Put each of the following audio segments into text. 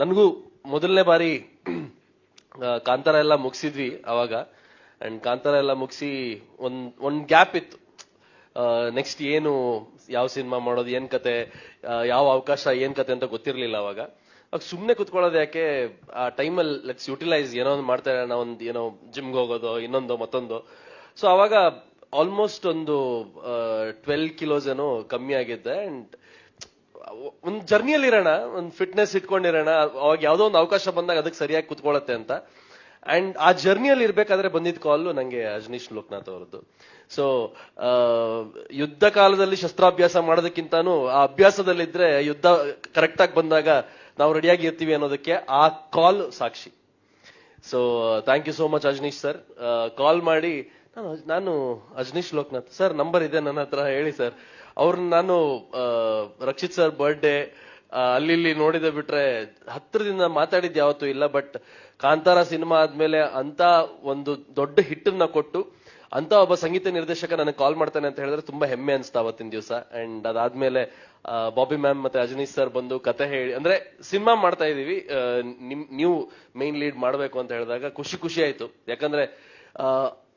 ನನಗೂ ಮೊದಲನೇ ಬಾರಿ ಕಾಂತಾರ ಎಲ್ಲ ಮುಗಿಸಿದ್ವಿ ಅವಾಗ. ಅಂಡ್ ಕಾಂತಾರ ಎಲ್ಲ ಮುಗಿಸಿ ಒಂದ್ ಒಂದ್ ಗ್ಯಾಪ್ ಇತ್ತು. ನೆಕ್ಸ್ಟ್ ಏನು, ಯಾವ ಸಿನಿಮಾ ಮಾಡೋದು, ಏನ್ ಕತೆ ಯಾವ ಅವಕಾಶ, ಏನ್ ಕತೆ ಅಂತ ಗೊತ್ತಿರ್ಲಿಲ್ಲ ಅವಾಗ. ಅವಾಗ ಸುಮ್ನೆ ಕುತ್ಕೊಳ್ಳೋದು ಯಾಕೆ, ಆ ಟೈಮಲ್ಲಿ ಲೆಟ್ಸ್ ಯುಟಿಲೈಸ್ ಏನೋ ಒಂದು ಮಾಡ್ತಾ ಇರೋಣ, ಒಂದು, ಏನೋ ಜಿಮ್ಗೆ ಹೋಗೋದು, ಇನ್ನೊಂದು, ಮತ್ತೊಂದು. ಸೊ ಅವಾಗ ಆಲ್ಮೋಸ್ಟ್ ಒಂದು ಟ್ವೆಲ್ ಕಿಲೋಸ್ ಏನೋ ಕಮ್ಮಿ ಆಗಿದ್ದೆ. ಅಂಡ್ ಒಂದ್ ಜರ್ನಿಯಲ್ಲಿ ಇರೋಣ, ಒಂದು ಫಿಟ್ನೆಸ್ ಇಟ್ಕೊಂಡಿರೋಣ, ಅವಾಗ ಯಾವುದೋ ಒಂದು ಅವಕಾಶ ಬಂದಾಗ ಅದಕ್ಕೆ ಸರಿಯಾಗಿ ಕುತ್ಕೊಳ್ಳುತ್ತೆ ಅಂತ. ಅಂಡ್ ಆ ಜರ್ನಿಯಲ್ಲಿ ಇರ್ಬೇಕಾದ್ರೆ ಬಂದಿದ್ದ ಕಾಲ್ ನಂಗೆ ಅಜನೀಶ್ ಲೋಕನಾಥ್ ಅವರದ್ದು. ಸೊ ಯುದ್ಧ ಕಾಲದಲ್ಲಿ ಶಸ್ತ್ರಾಭ್ಯಾಸ ಮಾಡೋದಕ್ಕಿಂತಾನು ಆ ಅಭ್ಯಾಸದಲ್ಲಿದ್ರೆ ಯುದ್ಧ ಕರೆಕ್ಟ್ ಆಗಿ ಬಂದಾಗ ನಾವು ರೆಡಿಯಾಗಿ ಇರ್ತೀವಿ ಅನ್ನೋದಕ್ಕೆ ಆ call Sakshi. So thank you so much Ajaneesh sir call ಮಾಡಿ, ನಾನು ನಾನು ಅಜನೀಶ್ ಲೋಕನಾಥ್. ಸರ್ ನಂಬರ್ ಇದೆ ನನ್ನ ಹತ್ರ, ಹೇಳಿ ಸರ್ ಅವ್ರನ್ನ ನಾನು ರಕ್ಷಿತ್ ಸರ್ ಬರ್ಡೇ ಅಲ್ಲಿ ಇಲ್ಲಿ ನೋಡಿದ ಬಿಟ್ರೆ ಹತ್ತಿರದಿಂದ ಮಾತಾಡಿದ್ ಯಾವತ್ತೂ ಇಲ್ಲ ಬಟ್ ಕಾಂತಾರ ಸಿನಿಮಾ ಆದ್ಮೇಲೆ ಅಂತ ಒಂದು ದೊಡ್ಡ ಹಿಟ್ಟನ್ನ ಕೊಟ್ಟು ಅಂತ ಒಬ್ಬ ಸಂಗೀತ ನಿರ್ದೇಶಕ ನನಗೆ ಕಾಲ್ ಮಾಡ್ತಾನೆ ಅಂತ ಹೇಳಿದ್ರೆ ತುಂಬಾ ಹೆಮ್ಮೆ ಅನ್ಸ್ತಾ ಅವತ್ತಿನ ದಿವಸ. ಅಂಡ್ ಅದಾದ್ಮೇಲೆ ಬಾಬಿ ಮ್ಯಾಮ್ ಮತ್ತೆ ರಜನೀಶ್ ಸರ್ ಬಂದು ಕತೆ ಹೇಳಿ, ಅಂದ್ರೆ ಸಿನಿಮಾ ಮಾಡ್ತಾ ಇದೀವಿ ನಿಮ್, ನೀವು ಮೇನ್ ಲೀಡ್ ಮಾಡಬೇಕು ಅಂತ ಹೇಳಿದಾಗ ಖುಷಿ ಖುಷಿ ಆಯ್ತು. ಯಾಕಂದ್ರೆ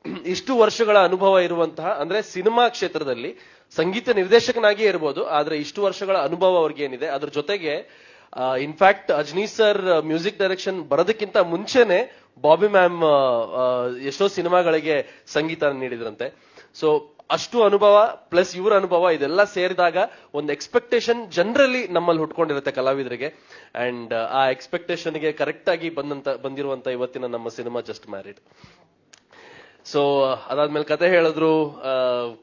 ಇಷ್ಟು ವರ್ಷಗಳ ಅನುಭವ ಇರುವಂತಹ, ಅಂದ್ರೆ ಸಿನಿಮಾ ಕ್ಷೇತ್ರದಲ್ಲಿ ಸಂಗೀತ ನಿರ್ದೇಶಕನಾಗಿಯೇ ಇರ್ಬೋದು, ಆದ್ರೆ ಇಷ್ಟು ವರ್ಷಗಳ ಅನುಭವ ಅವ್ರಿಗೆ ಏನಿದೆ ಅದ್ರ ಜೊತೆಗೆ in fact Ajni sir music direction ಬರೋದಕ್ಕಿಂತ ಮುಂಚೆನೆ ಬಾಬಿ ಮ್ಯಾಮ್ ಎಷ್ಟೋ ಸಿನಿಮಾಗಳಿಗೆ ಸಂಗೀತ ನೀಡಿದ್ರಂತೆ. ಸೊ ಅಷ್ಟು ಅನುಭವ ಪ್ಲಸ್ ಇವರ ಅನುಭವ, ಇದೆಲ್ಲ ಸೇರಿದಾಗ ಒಂದು ಎಕ್ಸ್ಪೆಕ್ಟೇಷನ್ ಜನರಲಿ ನಮ್ಮಲ್ಲಿ ಹುಟ್ಕೊಂಡಿರುತ್ತೆ ಕಲಾವಿದರಿಗೆ. ಅಂಡ್ ಆ ಎಕ್ಸ್ಪೆಕ್ಟೇಷನ್ಗೆ ಕರೆಕ್ಟ್ ಆಗಿ ಬಂದಂತ, ಬಂದಿರುವಂತ ಇವತ್ತಿನ ನಮ್ಮ ಸಿನಿಮಾ ಜಸ್ಟ್ ಮ್ಯಾರಿಡ್ ಸೊ ಅದಾದ್ಮೇಲೆ ಕತೆ ಹೇಳಿದ್ರು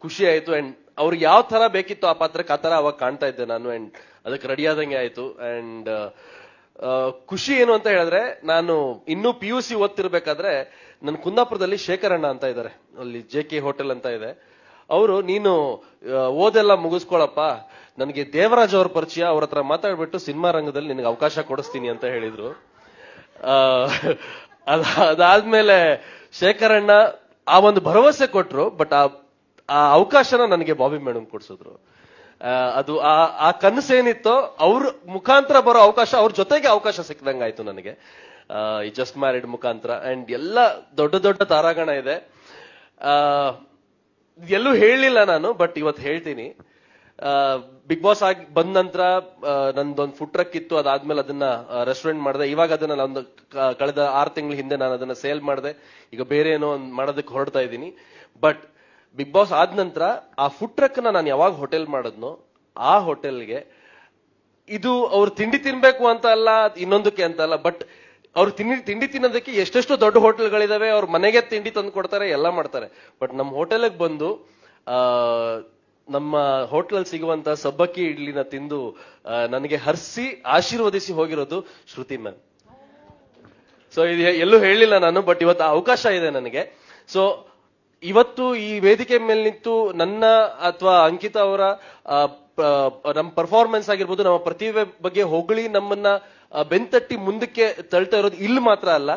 ಖುಷಿ ಆಯ್ತು ಅಂಡ್ ಅವ್ರಿಗೆ ಯಾವ ತರ ಬೇಕಿತ್ತು ಆ ಪಾತ್ರಕ್ಕೆ ಆ ತರ ಅವಾಗ ಕಾಣ್ತಾ ಇದ್ದೆ ನಾನು ಅಂಡ್ ಅದಕ್ಕೆ ರೆಡಿ ಆದಂಗೆ ಆಯ್ತು ಅಂಡ್ ಖುಷಿ ಏನು ಅಂತ ಹೇಳಿದ್ರೆ ನಾನು ಇನ್ನೂ ಪಿ ಯು ಸಿ ಓದ್ತಿರ್ಬೇಕಾದ್ರೆ ನನ್ನ ಕುಂದಾಪುರದಲ್ಲಿ ಶೇಖರಣ್ಣ ಅಂತ ಇದ್ದಾರೆ ಅಲ್ಲಿ ಜೆ ಕೆ ಹೋಟೆಲ್ ಅಂತ ಇದೆ. ಅವರು, ನೀನು ಓದೆಲ್ಲ ಮುಗಿಸ್ಕೊಳಪ್ಪ. ನನಗೆ ದೇವರಾಜ್ ಅವ್ರ ಪರಿಚಯ, ಅವ್ರ ಹತ್ರ ಮಾತಾಡ್ಬಿಟ್ಟು ಸಿನಿಮಾ ರಂಗದಲ್ಲಿ ನಿನಗೆ ಅವಕಾಶ ಕೊಡಿಸ್ತೀನಿ ಅಂತ ಹೇಳಿದ್ರು. ಅದಾದ್ಮೇಲೆ ಶೇಖರಣ್ಣ ಆ ಒಂದು ಭರವಸೆ ಕೊಟ್ರು ಬಟ್ ಆ ಆ ಅವಕಾಶನ ನನಗೆ ಬಾಬಿ ಮೇಡಮ್ ಕೊಡ್ಸಿದ್ರು. ಅದು ಆ ಆ ಕನಸೇನಿತ್ತೋ ಅವ್ರ ಮುಖಾಂತರ ಬರೋ ಅವಕಾಶ, ಅವ್ರ ಜೊತೆಗೆ ಅವಕಾಶ ಸಿಕ್ಕದಂಗಾಯ್ತು ನನಗೆ. ಈ ಜಸ್ಟ್ ಮ್ಯಾರಿಡ್ ಮುಖಾಂತರ ಅಂಡ್ ಎಲ್ಲ ದೊಡ್ಡ ದೊಡ್ಡ ತಾರಾಗಣ ಇದೆ. ಎಲ್ಲೂ ಹೇಳಲಿಲ್ಲ ನಾನು ಬಟ್ ಇವತ್ತು ಹೇಳ್ತೀನಿ. ಬಿಗ್ ಬಾಸ್ ಆಗಿ ಬಂದ ನಂತರ ನಂದೊಂದು ಫುಡ್ ಟ್ರಕ್ ಇತ್ತು, ಅದಾದ್ಮೇಲೆ ಅದನ್ನ ರೆಸ್ಟೋರೆಂಟ್ ಮಾಡಿದೆ. ಇವಾಗ ಅದನ್ನ ಒಂದು ಕಳೆದ ಆರು ತಿಂಗಳ ಹಿಂದೆ ನಾನು ಅದನ್ನ ಸೇಲ್ ಮಾಡಿದೆ. ಈಗ ಬೇರೆ ಏನೋ ಒಂದು ಮಾಡೋದಕ್ಕೆ ಹೊರಡ್ತಾ ಇದ್ದೀನಿ. ಬಟ್ ಬಿಗ್ ಬಾಸ್ ಆದ ನಂತರ ಆ ಫುಡ್ ಟ್ರಕ್ ನಾನು ಯಾವಾಗ ಹೋಟೆಲ್ ಮಾಡಿದ್ನೋ, ಆ ಹೋಟೆಲ್ಗೆ ಇದು ಅವ್ರು ತಿಂಡಿ ತಿನ್ಬೇಕು ಅಂತ ಅಲ್ಲ, ಇನ್ನೊಂದಕ್ಕೆ ಅಂತ ಅಲ್ಲ ಬಟ್ ಅವ್ರು ತಿಂಡಿ ತಿಂಡಿ ತಿನ್ನೋದಕ್ಕೆ ಎಷ್ಟೆಷ್ಟು ದೊಡ್ಡ ಹೋಟೆಲ್ಗಳಿದಾವೆ. ಅವ್ರ ಮನೆಗೆ ತಿಂಡಿ ತಂದು ಕೊಡ್ತಾರೆ, ಎಲ್ಲ ಮಾಡ್ತಾರೆ. ಬಟ್ ನಮ್ಮ ಹೋಟೆಲ್ಗೆ ಬಂದು ನಮ್ಮ ಹೋಟೆಲ್ ಸಿಗುವಂತ ಸಬ್ಬಕ್ಕಿ ಇಡ್ಲಿನ ತಿಂದು ನನಗೆ ಹರ್ಸಿ ಆಶೀರ್ವದಿಸಿ ಹೋಗಿರೋದು ಶ್ರುತಿ ಮ್ಯಾಮ್. ಸೊ ಇದು ಎಲ್ಲೂ ಹೇಳಿಲ್ಲ ನಾನು ಬಟ್ ಇವತ್ತು ಅವಕಾಶ ಇದೆ ನನಗೆ. ಸೊ ಇವತ್ತು ಈ ವೇದಿಕೆ ಮೇಲೆ ನಿಂತು ನನ್ನ ಅಥವಾ ಅಂಕಿತ ಅವರ ನಮ್ಮ ಪರ್ಫಾರ್ಮೆನ್ಸ್ ಆಗಿರ್ಬೋದು, ನಮ್ಮ ಪ್ರತಿಭೆ ಬಗ್ಗೆ ಹೊಗಳಿ ನಮ್ಮನ್ನ ಬೆಂತಟ್ಟಿ ಮುಂದಕ್ಕೆ ತಳ್ತಾ ಇರೋದು ಇಲ್ಲಿ ಮಾತ್ರ ಅಲ್ಲ,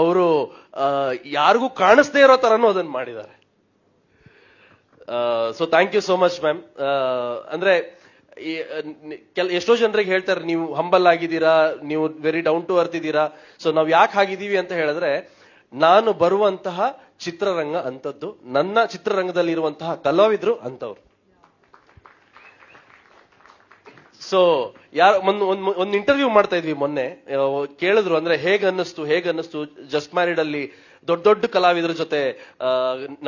ಅವರು ಯಾರಿಗೂ ಕಾಣಿಸ್ದೇ ಇರೋ ತರನು ಅದನ್ನ ಮಾಡಿದ್ದಾರೆ. So thank you so much ma'am ಅಂದ್ರೆ ಕೆಲ, ಎಷ್ಟೋ ಜನರಿಗೆ ಹೇಳ್ತಾರೆ, ನೀವು ಹಂಬಲ್ ಆಗಿದ್ದೀರಾ, ನೀವು ವೆರಿ ಡೌನ್ ಟು ಅರ್ತ್ ಇದ್ದೀರಾ. ಸೊ ನಾವು ಯಾಕೆ ಆಗಿದ್ದೀವಿ ಅಂತ ಹೇಳಿದ್ರೆ, ನಾನು ಬರುವಂತಹ ಚಿತ್ರರಂಗ ಅಂತದ್ದು ನನ್ನ ಚಿತ್ರರಂಗದಲ್ಲಿ ಇರುವಂತಹ ಕಲಾವಿದ್ರು ಅಂತವ್ರು ಸೊ ಯಾರು, ಒಂದು ಒಂದು ಇಂಟರ್ವ್ಯೂ ಮಾಡ್ತಾ ಇದ್ವಿ ಮೊನ್ನೆ. ಕೇಳಿದ್ರು ಅಂದ್ರೆ ಹೇಗ್ ಅನ್ನಿಸ್ತು ಹೇಗ್ ಅನ್ನಿಸ್ತು ಜಸ್ಟ್ ಮ್ಯಾರಿಡ್ ಅಲ್ಲಿ ದೊಡ್ಡ ದೊಡ್ಡ ಕಲಾವಿದರ ಜೊತೆ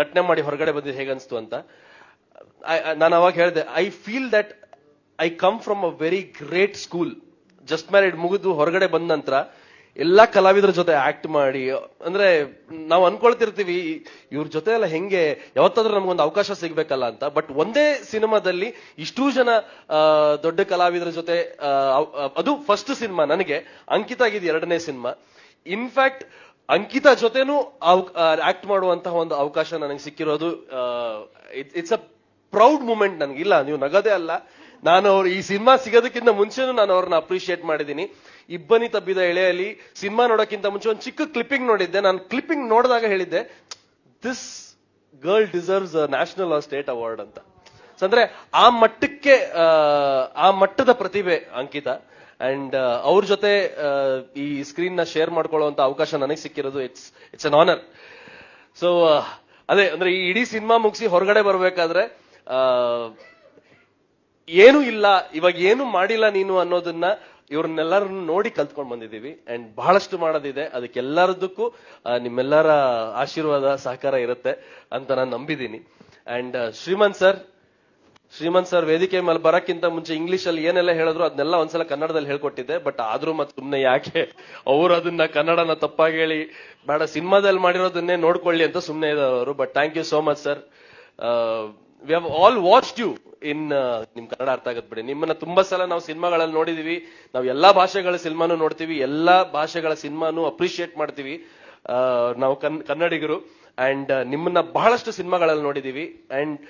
ನಟನೆ ಮಾಡಿ ಹೊರಗಡೆ ಬಂದಿದ್ದು ಹೇಗನ್ಸ್ತು ಅಂತ. ನಾನು ಅವಾಗ ಹೇಳಿದೆ I feel that I come from a very great school just married ಮುಗಿದು ಹೊರಗಡೆ ಬಂದ ನಂತರ ಎಲ್ಲಾ ಕಲಾವಿದರ ಜೊತೆ ಆಕ್ಟ್ ಮಾಡಿ, ಅಂದ್ರೆ ನಾವು ಅನ್ಕೊಳ್ತಿರ್ತೀವಿ, ಇವ್ರ ಜೊತೆ ಎಲ್ಲ ಹೆಂಗೆ, ಯಾವತ್ತಾದ್ರೂ ನಮ್ಗೊಂದು ಅವಕಾಶ ಸಿಗ್ಬೇಕಲ್ಲ ಅಂತ. ಬಟ್ ಒಂದೇ ಸಿನಿಮಾದಲ್ಲಿ ಇಷ್ಟೂ ಜನ ದೊಡ್ಡ ಕಲಾವಿದರ ಜೊತೆ ಅದು ಫಸ್ಟ್ ಸಿನಿಮಾ ನನಗೆ, ಅಂಕಿತ ಆಗಿದ್ದು ಎರಡನೇ ಸಿನಿಮಾ. ಇನ್ಫ್ಯಾಕ್ಟ್ ಅಂಕಿತಾ ಜೊತೆನೂ ಆಕ್ಟ್ ಮಾಡುವಂತಹ ಒಂದು ಅವಕಾಶ ನನಗೆ ಸಿಕ್ಕಿರೋದು ಇಟ್ಸ್ ಅ ಪ್ರೌಡ್ ಮೂಮೆಂಟ್ ನನಗೆ ಇಲ್ಲ ನೀವು ನಗದೇ ಅಲ್ಲ. ನಾನು ಅವ್ರು, ಈ ಸಿನಿಮಾ ಸಿಗೋದಕ್ಕಿಂತ ಮುಂಚೆನೂ ನಾನು ಅವ್ರನ್ನ ಅಪ್ರಿಷಿಯೇಟ್ ಮಾಡಿದ್ದೀನಿ. ಇಬ್ಬನಿ ತಬ್ಬಿದ ಎಳೆಯಲ್ಲಿ ಸಿನಿಮಾ ನೋಡೋಕ್ಕಿಂತ ಮುಂಚೆ ಒಂದು ಚಿಕ್ಕ ಕ್ಲಿಪ್ಪಿಂಗ್ ನೋಡಿದ್ದೆ. ನಾನು ಕ್ಲಿಪ್ಪಿಂಗ್ ನೋಡಿದಾಗ ಹೇಳಿದ್ದೆ this girl deserves national or state award ಅಂತ. ಅಂದ್ರೆ ಆ ಮಟ್ಟಕ್ಕೆ ಆ ಮಟ್ಟದ ಪ್ರತಿಭೆ, ಅಂಕಿತ. ಅಂಡ್ ಅವ್ರ ಜೊತೆ ಆ, ಈ ಸ್ಕ್ರೀನ್ನ ಶೇರ್ ಮಾಡ್ಕೊಳ್ಳುವಂತ ಅವಕಾಶ ನನಗೆ ಸಿಕ್ಕಿರೋದು it's it's an honour so ಅದೇ ಅಂದ್ರೆ ಈ ಇಡೀ ಸಿನಿಮಾ ಮುಗಿಸಿ ಹೊರಗಡೆ ಬರ್ಬೇಕಾದ್ರೆ ಆ, ಏನು ಇಲ್ಲ ಇವಾಗ ಏನು ಮಾಡಿಲ್ಲ ನೀನು ಅನ್ನೋದನ್ನ ಇವ್ರನ್ನೆಲ್ಲರನ್ನು ನೋಡಿ ಕಲ್ತ್ಕೊಂಡ್ ಬಂದಿದ್ದೀವಿ. ಅಂಡ್ ಬಹಳಷ್ಟು ಮಾಡೋದಿದೆ. ಅದಕ್ಕೆಲ್ಲರದಕ್ಕೂ ನಿಮ್ಮೆಲ್ಲರ ಆಶೀರ್ವಾದ ಸಹಕಾರ ಇರುತ್ತೆ ಅಂತ ನಾನು ನಂಬಿದ್ದೀನಿ. And Shrimanth sir Shrimanth sir ವೇದಿಕೆ ಮೇಲೆ ಬರಕ್ಕಿಂತ ಮುಂಚೆ ಇಂಗ್ಲಿಷ್ ಅಲ್ಲಿ ಏನೆಲ್ಲ ಹೇಳಿದ್ರು ಅದನ್ನೆಲ್ಲ ಒಂದ್ಸಲ ಕನ್ನಡದಲ್ಲಿ ಹೇಳ್ಕೊಟ್ಟಿದ್ದೆ. ಬಟ್ ಆದ್ರೂ ಮತ್ತೆ ಸುಮ್ನೆ ಯಾಕೆ ಅವ್ರು ಅದನ್ನ ಕನ್ನಡನ ತಪ್ಪಾಗಿ ಹೇಳಿ ಬೇಡ ಸಿನಿಮಾದಲ್ಲಿ ಮಾಡಿರೋದನ್ನೇ ನೋಡ್ಕೊಳ್ಳಿ ಅಂತ ಸುಮ್ನೆ ಇದ್ದಾರೆ but thank you so much sir we have all watched you in ನಿಮ್ ಕನ್ನಡ ಅರ್ಥ ಆಗತ್ ಬಿಡಿ. ನಿಮ್ಮನ್ನ ತುಂಬಾ ಸಲ ನಾವು ಸಿನಿಮಾಗಳಲ್ಲಿ ನೋಡಿದೀವಿ. ನಾವು ಎಲ್ಲಾ ಭಾಷೆಗಳ ಸಿನಿಮಾನು ನೋಡ್ತೀವಿ. ಎಲ್ಲಾ ಭಾಷೆಗಳ ಸಿನಿಮಾನು ಅಪ್ರಿಷಿಯೇಟ್ ಮಾಡ್ತೀವಿ. ಆ, ನಾವು ಕನ್ ಕನ್ನಡಿಗರು. ಅಂಡ್ ನಿಮ್ಮನ್ನ ಬಹಳಷ್ಟು ಸಿನಿಮಾಗಳಲ್ಲಿ ನೋಡಿದೀವಿ. And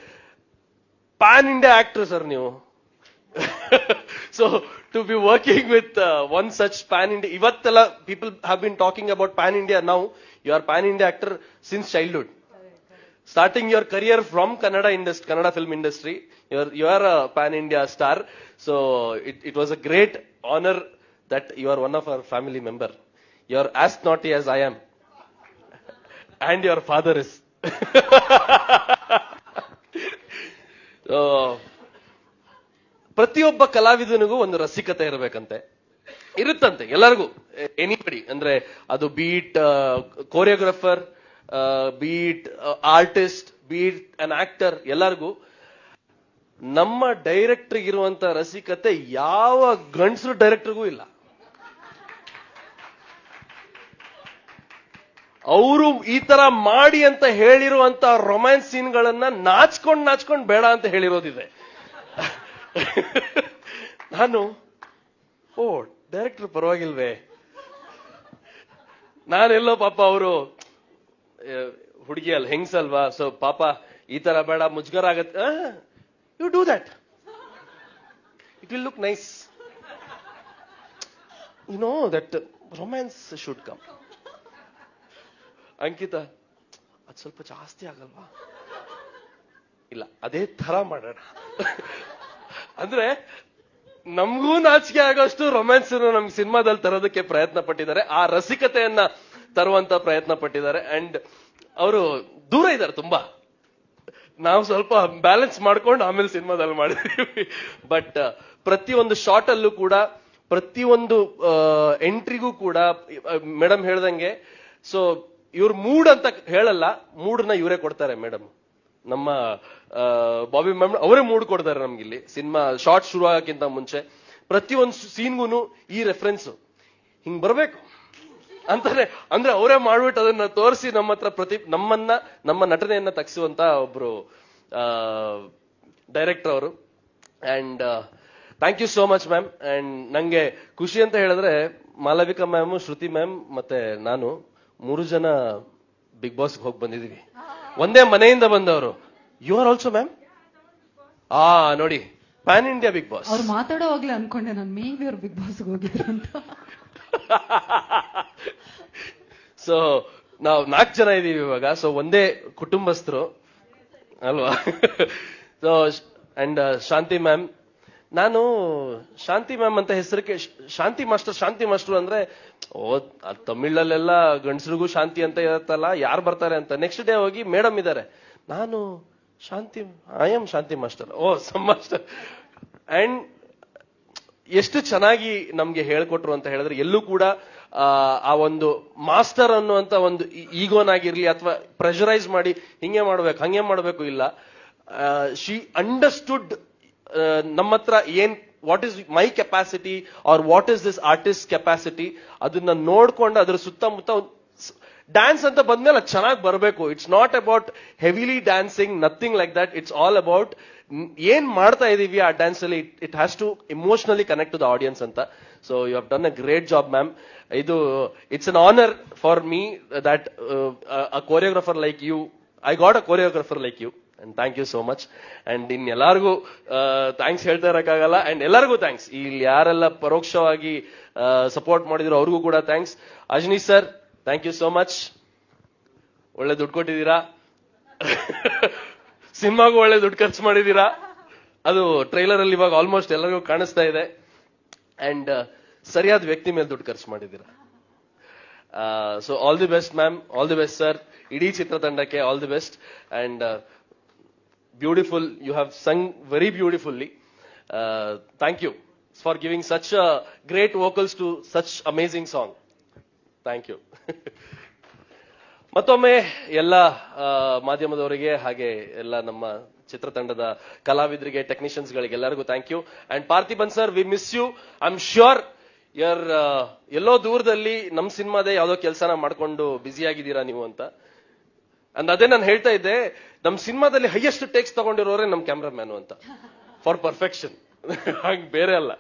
PAN India actor sir ನೀವು so to be working with one such pan India ಇವತ್ತೆಲ್ಲ people have been talking about pan India now you are pan India actor since childhood starting your career from Kannada industry, Kannada film industry. You're you are a pan India star, so it, it was a great honor that you are one of our family member. You're as naughty as I am, and your father is. ಪ್ರತಿಯೊಬ್ಬ ಕಲಾವಿದನಿಗೂ ಒಂದು ರಸಿಕತೆ ಇರಬೇಕಂತೆ. ಇರುತ್ತಂತೆ, ಎಲ್ಲರಿಗೂ. Anybody ಅಂದ್ರೆ ಅದು be it choreographer be it artist be it an actor ಎಲ್ಲರಿಗೂ. ನಮ್ಮ director ಇರುವಂತ ರಸಿಕತೆ ಯಾವ ಗಂಡಸರು ಡೈರೆಕ್ಟರ್ಗೂ ಇಲ್ಲ. ಅವರು ಈ ತರ ಮಾಡಿ ಅಂತ ಹೇಳಿರುವಂತ ರೊಮ್ಯಾನ್ಸ್ ಸೀನ್ಗಳನ್ನ ನಾಚ್ಕೊಂಡು ನಾಚ್ಕೊಂಡು ಬೇಡ ಅಂತ ಹೇಳಿರೋದಿದೆ. ನಾನು, ಓ ಡೈರೆಕ್ಟರ್ ಪರವಾಗಿಲ್ವೇ. ನಾನೆಲ್ಲೋ ಪಾಪ ಅವರು ಹುಡುಗಿ ಅಲ್ಲಿ ಹೆಂಗ್ಸಲ್ವಾ ಸೊ ಪಾಪ, ಈ ತರ ಬೇಡ, ಮುಜುಗರ ಆಗತ್ತೆ. You do that it will look nice you know that romance should come Ankita, ಅದು ಸ್ವಲ್ಪ ಜಾಸ್ತಿ ಆಗಲ್ವಾ? ಇಲ್ಲ, ಅದೇ ತರ ಮಾಡೋಣ. ಅಂದ್ರೆ, ನಮಗೂ ನಾಚಿಕೆ ಆಗೋಷ್ಟು ರೊಮ್ಯಾನ್ಸ್ ನಮ್ಗೆ ಸಿನಿಮಾದಲ್ಲಿ ತರೋದಕ್ಕೆ ಪ್ರಯತ್ನ ಪಟ್ಟಿದ್ದಾರೆ. ಆ ರಸಿಕತೆಯನ್ನ ತರುವಂತ ಪ್ರಯತ್ನ ಪಟ್ಟಿದ್ದಾರೆ. ಅಂಡ್ ಅವರು ದೂರ ಇದ್ದಾರೆ ತುಂಬಾ. ನಾವು ಸ್ವಲ್ಪ ಬ್ಯಾಲೆನ್ಸ್ ಮಾಡ್ಕೊಂಡು ಆಮೇಲೆ ಸಿನಿಮಾದಲ್ಲಿ ಮಾಡಿದೀವಿ. ಬಟ್, ಪ್ರತಿಯೊಂದು ಶಾರ್ಟ್ ಅಲ್ಲೂ ಕೂಡ, ಪ್ರತಿಯೊಂದು ಎಂಟ್ರಿಗೂ ಕೂಡ ಮೇಡಮ್ ಹೇಳ್ದಂಗೆ, ಸೊ ಇವ್ರ ಮೂಡ್ ಅಂತ ಹೇಳಲ್ಲ ಮೂಡ್ನ ಇವರೇ ಕೊಡ್ತಾರೆ ಮೇಡಮ್. ನಮ್ಮ ಬಾಬಿ ಮ್ಯಾಮ್ ಅವರೇ ಮೂಡ್ ಕೊಡ್ತಾರೆ ನಮ್ಗೆ ಇಲ್ಲಿ ಸಿನಿಮಾ ಶಾರ್ಟ್ ಶುರು ಆಗಕ್ಕಿಂತ ಮುಂಚೆ. ಪ್ರತಿಯೊಂದು ಸೀನ್ಗೂ ಈ ರೆಫರೆನ್ಸ್ ಹಿಂಗ್ ಬರ್ಬೇಕು? ಅಂತಾರೆ ಅಂದ್ರೆ ಅವರೇ ಮಾಡ್ಬಿಟ್ಟು ಅದನ್ನ ತೋರಿಸಿ ನಮ್ಮ ಹತ್ರ ಪ್ರತಿ, ನಮ್ಮನ್ನ, ನಮ್ಮ ನಟನೆಯನ್ನ ತಗ್ಸುವಂತ ಒಬ್ರು ಡೈರೆಕ್ಟರ್ ಅವರು. And thank you so much ma'am and ನಂಗೆ ಖುಷಿ ಅಂತ ಹೇಳಿದ್ರೆ, ಮಾಲವಿಕಾ ಮ್ಯಾಮ್ ಶ್ರುತಿ ಮ್ಯಾಮ್ ಮತ್ತೆ ನಾನು. ಮೂರು ಜನ ಬಿಗ್ ಬಾಸ್ ಹೋಗಿ ಬಂದಿದೀವಿ. ಒಂದೇ ಮನೆಯಿಂದ ಬಂದವರು. ಯು ಆರ್ ಆಲ್ಸೋ ಮ್ಯಾಮ್ ಆ ನೋಡಿ ಪ್ಯಾನ್ ಇಂಡಿಯಾ ಬಿಗ್ ಬಾಸ್ ಅವ್ರು ಮಾತಾಡೋವಾಗ್ಲೇ ಅನ್ಕೊಂಡೆ ನಾನು ಮೇಬಿ ಅವ್ರು ಬಿಗ್ ಬಾಸ್ಗೆ ಹೋಗಿದ್ರು ಅಂತ. ಸೊ ನಾವು ನಾಲ್ಕು ಜನ ಇದೀವಿ ಇವಾಗ. ಸೊ ಒಂದೇ ಕುಟುಂಬಸ್ಥರು. ಅಲ್ವಾ? ಸೊ ಅಂಡ್ ಶಾಂತಿ ಮ್ಯಾಮ್ ನಾನು ಶಾಂತಿ ಮ್ಯಾಮ್ ಅಂತ ಹೆಸರಿಗೆ ಶಾಂತಿ ಮಾಸ್ಟರ್ ಶಾಂತಿ ಮಾಸ್ಟರ್ ಅಂದ್ರೆ ಓ ತಮಿಳಲ್ಲೆಲ್ಲ ಗಂಡಸರಿಗೂ ಶಾಂತಿ ಅಂತ ಇರುತ್ತಲ್ಲ ಯಾರು ಬರ್ತಾರೆ ಅಂತ. ನೆಕ್ಸ್ಟ್ ಡೇ ಹೋಗಿ ಮೇಡಮ್ ಇದ್ದಾರೆ ನಾನು Shanti I am Shanti master. Awesome master. And ಎಷ್ಟು ಚೆನ್ನಾಗಿ ನಮ್ಗೆ ಹೇಳ್ಕೊಟ್ರು ಅಂತ ಹೇಳಿದ್ರೆ ಎಲ್ಲೂ ಕೂಡ ಆ, ಆ ಒಂದು ಮಾಸ್ಟರ್ ಅನ್ನುವಂತ ಒಂದು ಈಗೋನಾಗಿರ್ಲಿ ಅಥವಾ ಪ್ರೆಷರೈಸ್ ಮಾಡಿ ಹಿಂಗೆ ಮಾಡ್ಬೇಕು ಹಂಗೆ ಮಾಡ್ಬೇಕು ಇಲ್ಲ. ಶಿ ಅಂಡರ್ಸ್ಟುಡ್ ನಮ್ಮ ಹತ್ರ ಏನ್ what is my capacity or what is this artist capacity ಅದನ್ನ ನೋಡ್ಕೊಂಡು ಅದ್ರ ಸುತ್ತಮುತ್ತ ಡ್ಯಾನ್ಸ್ ಅಂತ ಬಂದ್ಮೇಲೆ ಅದು ಚೆನ್ನಾಗಿ ಬರಬೇಕು. It's not about heavily dancing nothing like that it's all about ಏನ್ ಮಾಡ್ತಾ ಇದೀವಿ ಆ ಡ್ಯಾನ್ಸ್ ಅಲ್ಲಿ it has to emotionally connect to the audience ಅಂತ. So you have done a great job ma'am ಇದು it's an honour for me that a choreographer like you I got a choreographer like you and thank you so much and in ಎಲ್ಲರಿಗೂ thanks ಹೇಳ್ತಾ ಇರೋಕ್ಕಾಗಲ್ಲ. And ಎಲ್ಲರಿಗೂ thanks ಇಲ್ಲಿ ಯಾರೆಲ್ಲ ಪರೋಕ್ಷವಾಗಿ support ಮಾಡಿದ್ರು ಅವ್ರಿಗೂ ಕೂಡ thanks Ajaneesh sir thank you so much ಒಳ್ಳೆ ದುಡ್ಡು ಕೊಟ್ಟಿದ್ದೀರಾ? ಸಿನಿಮಾಗೂ ಒಳ್ಳೆ ದುಡ್ಡು ಖರ್ಚು ಮಾಡಿದ್ದೀರಾ? ಅದು ಟ್ರೈಲರ್ ಅಲ್ಲಿ ಇವಾಗ ಆಲ್ಮೋಸ್ಟ್ ಎಲ್ಲರಿಗೂ ಕಾಣಿಸ್ತಾ ಇದೆ. ಅಂಡ್ ಸರಿಯಾದ ವ್ಯಕ್ತಿ ಮೇಲೆ ದುಡ್ಡು ಖರ್ಚು ಮಾಡಿದ್ದೀರಾ? So all the best ma'am all the best sir ಇಡೀ ಚಿತ್ರತಂಡಕ್ಕೆ all the best and beautiful you have sung very thank thank you for giving such great vocals to such amazing song thank you ಮತ್ತೊಮ್ಮೆ ಎಲ್ಲ ಮಾಧ್ಯಮದವರಿಗೆ ಹಾಗೆ ಎಲ್ಲ ನಮ್ಮ ಚಿತ್ರತಂಡದ ಕಲಾವಿದರಿಗೆ technicians ಗಳಿಗೆ ಎಲ್ಲರಿಗೂ thank you and Parthiban sir we miss you I am sure you're ಎಲ್ಲೋ ದೂರದಲ್ಲಿ ನಮ್ಮ ಸಿನಿಮಾದೇ ಯಾವುದೋ ಕೆಲಸನ ಮಾಡ್ಕೊಂಡು ಬ್ಯುಸಿ ಆಗಿದ್ದೀರಾ ನೀವು ಅಂತ. ಅಂಡ್ ಅದೇ ನಾನು ಹೇಳ್ತಾ ಇದ್ದೆ ನಮ್ ಸಿನಿಮಾದಲ್ಲಿ ಹೈಯೆಸ್ಟ್ ಟೇಕ್ಸ್ ತಗೊಂಡಿರೋರೆ ನಮ್ ಕ್ಯಾಮ್ರಾಮ್ಯಾನ್ ಅಂತ. ಫಾರ್ ಪರ್ಫೆಕ್ಷನ್ ಹಾಗೆ ಬೇರೆ ಅಲ್ಲ.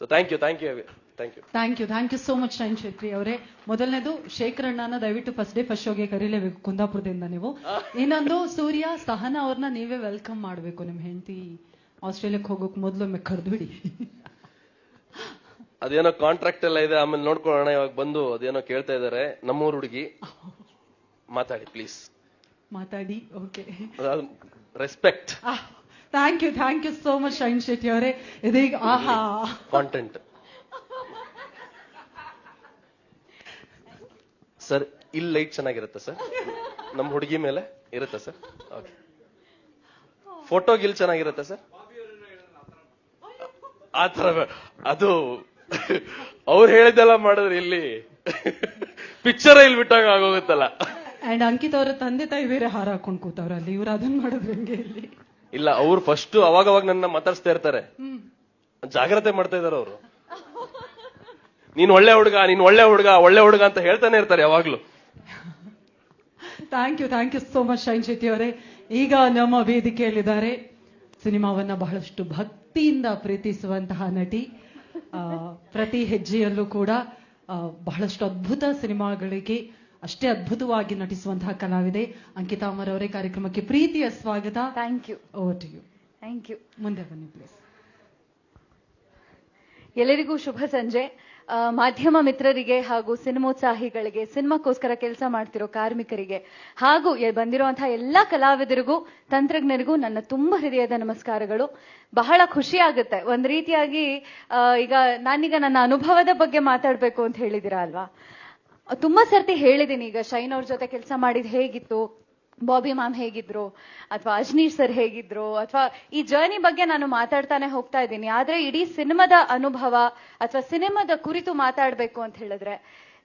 So thank you thank you thank you thank you thank you so much Shine Shetty ಅವರೇ. ಮೊದಲನೇದು ಶೇಖರಣ್ಣನ ದಯವಿಟ್ಟು ಫಸ್ಟ್ ಡೇ ಫಸ್ಟ್ ಶೋಗೆ ಕರೀಲೇಬೇಕು ಕುಂದಾಪುರದಿಂದ ನೀವು. ಇನ್ನೊಂದು ಸೂರ್ಯ ಸಹನ ಅವ್ರನ್ನ ನೀವೇ ವೆಲ್ಕಮ್ ಮಾಡಬೇಕು ನಿಮ್ ಹೆಂಡತಿ ಆಸ್ಟ್ರೇಲಿಯಾಕ್ ಹೋಗೋಕ್ ಮೊದಲೊಮ್ಮೆ ಕರೆದ್ಬಿಡಿ. ಅದೇನೋ ಕಾಂಟ್ರಾಕ್ಟ್ ಎಲ್ಲ ಇದೆ ಆಮೇಲೆ ನೋಡ್ಕೊಳ್ಳೋಣ ಇವಾಗ ಬಂದು ಅದೇನೋ ಕೇಳ್ತಾ ಇದ್ದಾರೆ ನಮ್ಮೂರು ಹುಡುಗಿ ಮಾತಾಡಿ ಪ್ಲೀಸ್ ಮಾತಾಡಿ okay. Respect thank you thank you so much Shine Shetty ಅವರೇ. ಇದೀಗ ಆಹಾ. ಕಾಂಟೆಂಟ್ ಸರ್ ಇಲ್ಲಿ ಲೈಟ್ ಚೆನ್ನಾಗಿರುತ್ತೆ ಸರ್ ನಮ್ಮ ಹುಡುಗಿ ಮೇಲೆ ಇರುತ್ತೆ ಸರ್ ಓಕೆ ಫೋಟೋ ಗಿಲ್ ಚೆನ್ನಾಗಿರುತ್ತೆ ಸರ್ ಆ ತರ ಅದು ಅವ್ರು ಹೇಳಿದ್ದೆಲ್ಲ ಮಾಡಿದ್ರೆ ಇಲ್ಲಿ ಪಿಕ್ಚರ್ ಇಲ್ಲಿ ಬಿಟ್ಟಾಗ ಆಗೋಗುತ್ತಲ್ಲ. ಅಂಡ್ ಅಂಕಿತ್ ಅವರ ತಂದೆ ತಾಯಿ ಬೇರೆ ಹಾರ ಹಾಕೊಂಡ್ ಕೂತವ್ರಲ್ಲಿ ಇವ್ರು ಅದನ್ನ ಮಾಡೋದು ಹೆಂಗೆ ಇಲ್ಲಿ? ಇಲ್ಲ ಅವ್ರು ಫಸ್ಟ್ ಅವಾಗ ಅವಾಗ ನನ್ನ ಮಾತಾಡ್ಸ್ತಾ ಇರ್ತಾರೆ. ಜಾಗ್ರತೆ ಮಾಡ್ತಾ ಇದಾರೆ ಅವರು. ನೀನ್ ಒಳ್ಳೆ ಹುಡುಗ ನೀನ್ ಒಳ್ಳೆ ಹುಡುಗ ಒಳ್ಳೆ ಹುಡುಗ ಅಂತ ಹೇಳ್ತಾನೆ ಇರ್ತಾರೆ ಯಾವಾಗ್ಲೂ. Thank you thank you so much Shine Shetty ಅವರೇ. ಈಗ ನಮ್ಮ ವೇದಿಕೆಯಲ್ಲಿದ್ದಾರೆ. ಸಿನಿಮಾವನ್ನ ಬಹಳಷ್ಟು ಭಕ್ತಿಯಿಂದ ಪ್ರೀತಿಸುವಂತಹ ನಟಿ. ಪ್ರತಿ ಹೆಜ್ಜೆಯಲ್ಲೂ ಕೂಡ ಬಹಳಷ್ಟು ಅದ್ಭುತ ಸಿನಿಮಾಗಳಿಗೆ ಅಷ್ಟೇ ಅದ್ಭುತವಾಗಿ ನಟಿಸುವಂತಹ ಕಲಾವಿದೆ ಅಂಕಿತಾ ಅಮರ್ ಅವರೇ ಕಾರ್ಯಕ್ರಮಕ್ಕೆ ಪ್ರೀತಿಯ ಸ್ವಾಗತ. Thank you over to you thank you ಮುಂದೆ ಬನ್ನಿ ಪ್ಲೀಸ್ ಎಲ್ಲರಿಗೂ ಶುಭ ಸಂಜೆ. ಮಾಧ್ಯಮ ಮಿತ್ರರಿಗೆ ಹಾಗೂ ಸಿನಿಮೋತ್ಸಾಹಿಗಳಿಗೆ ಸಿನಿಮಾಕ್ಕೋಸ್ಕರ ಕೆಲಸ ಮಾಡ್ತಿರೋ ಕಾರ್ಮಿಕರಿಗೆ ಹಾಗೂ ಬಂದಿರುವಂತಹ ಎಲ್ಲ ಕಲಾವಿದರಿಗೂ ತಂತ್ರಜ್ಞರಿಗೂ ನನ್ನ ತುಂಬಾ ಹೃದಯದ ನಮಸ್ಕಾರಗಳು. ಬಹಳ ಖುಷಿ ಆಗುತ್ತೆ. ಒಂದ್ ರೀತಿಯಾಗಿ ಈಗ ನಾನೀಗ ನನ್ನ ಅನುಭವದ ಬಗ್ಗೆ ಮಾತಾಡ್ಬೇಕು ಅಂತ ಹೇಳಿದಿರಾ ಅಲ್ವಾ? ತುಂಬಾ ಸರ್ತಿ ಹೇಳಿದ್ದೀನಿ ಈಗ ಶೈನ್ ಅವ್ರ ಜೊತೆ ಕೆಲಸ ಮಾಡಿದ್ ಹೇಗಿತ್ತು, ಬಾಬಿ ಮ್ಯಾಮ್ ಹೇಗಿದ್ರು, ಅಥವಾ ಅಜ್ನೀಶ್ ಸರ್ ಹೇಗಿದ್ರು, ಅಥವಾ ಈ ಜರ್ನಿ ಬಗ್ಗೆ ನಾನು ಮಾತಾಡ್ತಾನೆ ಹೋಗ್ತಾ ಇದ್ದೀನಿ, ಆದ್ರೆ ಇಡೀ ಸಿನಿಮಾದ ಅನುಭವ ಅಥವಾ ಸಿನಿಮಾದ ಕುರಿತು ಮಾತಾಡ್ಬೇಕು ಅಂತ ಹೇಳಿದ್ರೆ,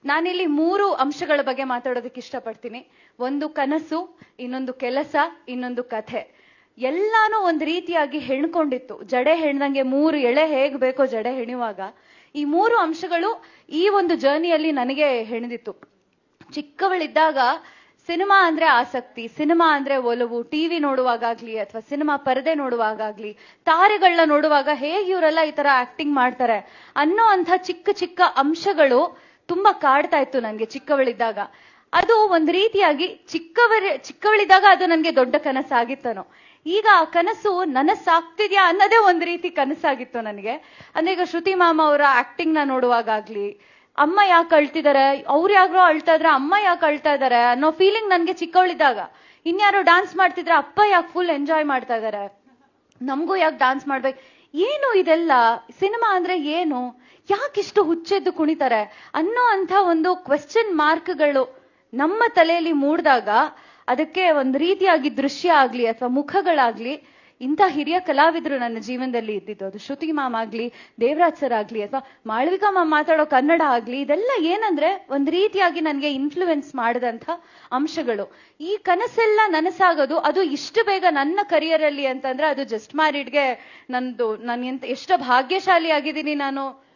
ನಾನಿಲ್ಲಿ ಮೂರು ಅಂಶಗಳ ಬಗ್ಗೆ ಮಾತಾಡೋದಕ್ಕೆ ಇಷ್ಟಪಡ್ತೀನಿ. ಒಂದು ಕನಸು, ಇನ್ನೊಂದು ಕೆಲಸ, ಇನ್ನೊಂದು ಕಥೆ. ಎಲ್ಲಾನು ಒಂದ್ ರೀತಿಯಾಗಿ ಹೆಣ್ಕೊಂಡಿತ್ತು. ಜಡೆ ಹೆಣ್ದಂಗೆ ಮೂರು ಎಳೆ ಹೇಗ್ ಬೇಕೋ ಜಡೆ ಹೆಣುವಾಗ ಈ ಮೂರು ಅಂಶಗಳು ಈ ಒಂದು ಜರ್ನಿಯಲ್ಲಿ ನನಗೆ ಹೆಣೆದಿತ್ತು. ಚಿಕ್ಕವಳಿದ್ದಾಗ ಸಿನಿಮಾ ಅಂದ್ರೆ ಆಸಕ್ತಿ, ಸಿನಿಮಾ ಅಂದ್ರೆ ಒಲವು, ಟಿವಿ ನೋಡುವಾಗಾಗ್ಲಿ ಅಥವಾ ಸಿನಿಮಾ ಪರದೆ ನೋಡುವಾಗಾಗ್ಲಿ, ತಾರೆಗಳನ್ನ ನೋಡುವಾಗ ಹೇಗೆ ಇವರೆಲ್ಲ ಈ ತರ ಆಕ್ಟಿಂಗ್ ಮಾಡ್ತಾರೆ ಅನ್ನೋ ಅಂತ ಚಿಕ್ಕ ಚಿಕ್ಕ ಅಂಶಗಳು ತುಂಬಾ ಕಾಡ್ತಾ ಇತ್ತು ನನ್ಗೆ ಚಿಕ್ಕವಳಿದ್ದಾಗ. ಅದು ಒಂದ್ ರೀತಿಯಾಗಿ ಚಿಕ್ಕವರ, ಚಿಕ್ಕವಳಿದ್ದಾಗ ಅದು ನನ್ಗೆ ದೊಡ್ಡ ಕನಸಾಗಿತ್ತನೋ. ಈಗ ಆ ಕನಸು ನನಸಾಗ್ತಿದ್ಯಾ ಅನ್ನೋದೇ ಒಂದು ರೀತಿ ಕನಸಾಗಿತ್ತು ನನಗೆ. ಅಂದ್ರೆ ಈಗ ಶ್ರುತಿ ಮಾಮ ಅವರ ಆಕ್ಟಿಂಗ್ನ ನೋಡುವಾಗ್ಲಿ ಅಮ್ಮ ಯಾಕೆ ಅಳ್ತಿದ್ದಾರೆ ಅವ್ರು ಯಾರೋ ಅಳ್ತಾ ಇದ್ರೆ ಅಮ್ಮ ಯಾಕೆ ಅಳ್ತಾ ಇದ್ದಾರೆ ಅನ್ನೋ ಫೀಲಿಂಗ್ ನನ್ಗೆ ಚಿಕ್ಕವಳಿದ್ದಾಗ. ಇನ್ಯಾರೋ ಡಾನ್ಸ್ ಮಾಡ್ತಿದ್ರೆ ಅಪ್ಪ ಯಾಕೆ ಫುಲ್ ಎಂಜಾಯ್ ಮಾಡ್ತಾ ಇದ್ದಾರೆ ನಮಗೂ ಯಾಕೆ ಡಾನ್ಸ್ ಮಾಡ್ಬೇಕು, ಏನು ಇದೆಲ್ಲ? ಸಿನಿಮಾ ಅಂದ್ರೆ ಏನು? ಯಾಕಿಷ್ಟು ಹುಚ್ಚೆದ್ದು ಕುಣಿತಾರೆ ಅನ್ನೋ ಅಂತ ಒಂದು ಕ್ವೆಶ್ಚನ್ ಮಾರ್ಕ್ಗಳು ನಮ್ಮ ತಲೆಯಲ್ಲಿ ಮೂಡಿದಾಗ ಅದಕ್ಕೆ ಒಂದು ರೀತಿಯಾಗಿ ದೃಶ್ಯ ಆಗ್ಲಿ ಅಥವಾ ಮುಖಗಳಾಗ್ಲಿ, ಇಂಥ ಹಿರಿಯ ಕಲಾವಿದರು ನನ್ನ ಜೀವನದಲ್ಲಿ ಇದ್ದಿದ್ದು. ಅದು ಶ್ರುತಿ ಮಾಮ್ ಆಗ್ಲಿ, ದೇವರಾಜ್ ಸರ್ ಆಗ್ಲಿ ಅಥವಾ ಮಾಳವಿಕಾ ಮಾಮ್ ಮಾತಾಡೋ ಕನ್ನಡ ಆಗ್ಲಿ, ಇದೆಲ್ಲ ಏನಂದ್ರೆ ಒಂದ್ ರೀತಿಯಾಗಿ ನನಗೆ ಇನ್ಫ್ಲುಯೆನ್ಸ್ ಮಾಡಿದಂಥ ಅಂಶಗಳು. ಈ ಕನಸೆಲ್ಲ ನನಸಾಗೋದು, ಅದು ಇಷ್ಟು ಬೇಗ ನನ್ನ ಕರಿಯರ್ ಅಲ್ಲಿ ಅಂತಂದ್ರೆ ಅದು ಜಸ್ಟ್ ಮ್ಯಾರಿಡ್ಗೆ ನಂದು, ನಾನು ಎಂತ ಎಷ್ಟು ಭಾಗ್ಯಶಾಲಿ ಆಗಿದ್ದೀನಿ ನಾನು.